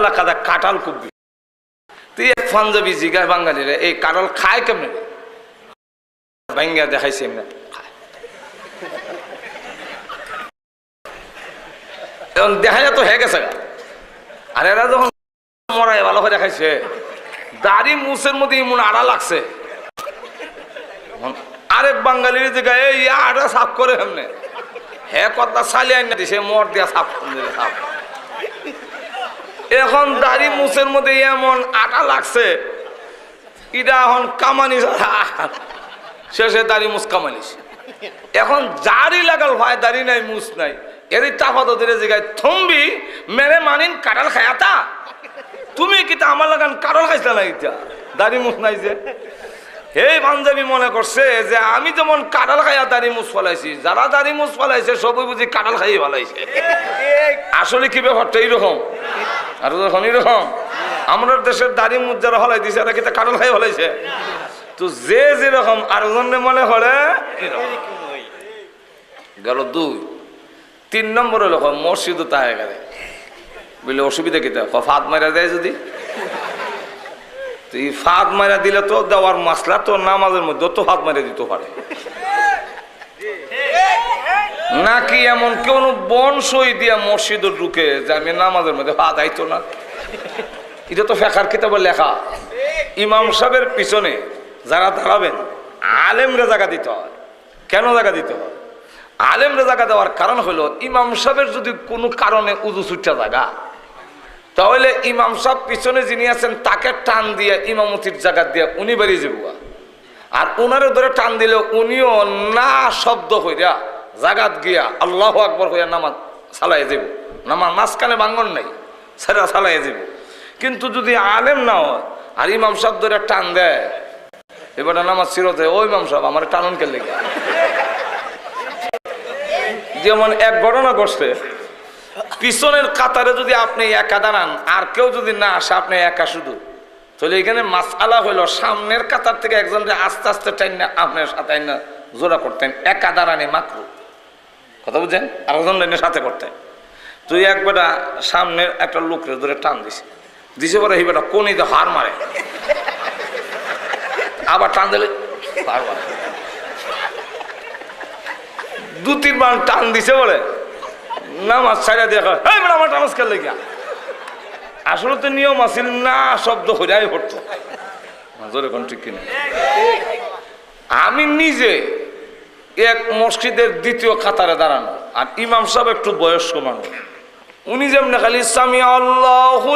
এলাকাতে কাঁঠাল খুব। তুই এক পাঞ্জাবি জিগায় বাঙালিরা এই কাঁঠাল খায় কেমনে? ভাঙ্গা দেখাইছে এমনি। এখন দেখা তো হয়ে গেছে আর এরা যখন ভালো করে দেখাইছে, দাড়ি মুসের মধ্যে ইমন আড়া লাগছে। আরেক বাঙালির জায়গায় এই আড়া সাফ করে এমনি হে কথা আইনা দিছে, মর দিয়া সাফ করে সাফ। এখন দাড়ি মুসের মধ্যে এমন আটা লাগছে। এটা এখন কামানি শেষে দাড়ি মুস কামানিস। এখন জারি লাগাল ভাই, দাড়ি নাই মুস নাই। এরই চাপা তো দিলে জায়গায় থম্বি মেরে মানিন কাটাল খায়াতা তুমি কি তা আমার লাগান কাটাল খাইছিল না ইটা? দাড়ি মুস নাই যে। এই পাঞ্জাবি মনে করছে যে আমি যেমন কাটাল খাইয়া দাড়ি মুস ফলাইছি, যারা দাড়ি মুস ফলাইছে, সবই বুঝি কাটাল খাইয়ে ফলাইছে। আসলে কি ব্যাপারটা এইরকম? আর যখন এরকম আমরা দেশের দাড়ি মুখ যারা হলাই দিছে এরা কিন্তু কাটল খাই হলাইছে। তো যে যেরকম, আর জন্য মনে করে গেল দুই। তিন নম্বর হলো মসজিদও তাহে গেলে। বুঝলে অসুবিধা কি তা? ফাঁদ মারা দেয় যদি। তো এই ফাঁদ মারা দিলে তো দেওয়ার মাসলা, তো নামাজের মধ্যে তো ফাঁদ মারা দিতে পারে। নাকি এমন কোন বন সই দিয়া মসজিদে ঢুকে যে আমি নামাজের মধ্যে পা দায়িত্ব না? এটা তো ফেকার কিতাবে লেখা। ইমাম সাহেবের পিছনে যারা দাঁড়াবেন, আলেমরে জায়গা দিতে হয়। কেন জায়গা দিতে হয়? আলেমরে জায়গা দেওয়ার কারণ হলো, ইমাম সাহেবের যদি কোনো কারণে উজু ছুটটা জায়গা, তাহলে ইমাম সাহেব পিছনে যিনি আছেন, তাকে টান দিয়ে ইমামতির জায়গা দিয়ে উনি বেরিয়ে যাব আর উনারে ধরে টান দিলে উনিও না শব্দ হইয়া জাগাত গিয়া আল্লাহ আকবর হইয়া নামাজ সালাই যাব নামাজ মাঝখানে বাঙ্গন নাই সেটা সালাই যাব কিন্তু যদি আলেম না হয়, আর ইমাম সাহেব ধরে টান দেয়, এবার নামাজ সিরতে ওই ইমাম সাহেব, আমার টানুন কে লেগে? যেমন এক ঘটনা ঘটছে, পিছনের কাতারে যদি আপনি একা দাঁড়ান, আর কেউ যদি না আসে, আপনি একা শুধু। তাহলে এখানে মাসালা হইল, সামনের কাতার থেকে একজন আস্তে আস্তে টাইন না আপনার সাথে জোড়া করতেন, একা দাঁড়ানি মাত্র। কথা বুঝছেন? আর একজন লাইনের সাথে করতে। তুই একবেটা সামনের একটা লোকরে ধরে টান দিছে দিছে পরে এই বেটা কোনিতে হার মারে। আবার টান দিলে হার মারে। দু তিনবার টান দিছে বলে নামাজ ছাড়া কয়, এই বেটা আমার নামাজ খেলে গিয়া আসলে তো নিয়ম আছিল না শব্দ হইয়াই পড়তো জোরে কোন ঠিক কিনা? আমি নিজে এক মসজিদের দ্বিতীয় কাতারে দাঁড়ানো। আর ইমাম সাহেব একটু বয়স্ক মানুষ। উনি যেমন খালি ইসলামী আল্লাহ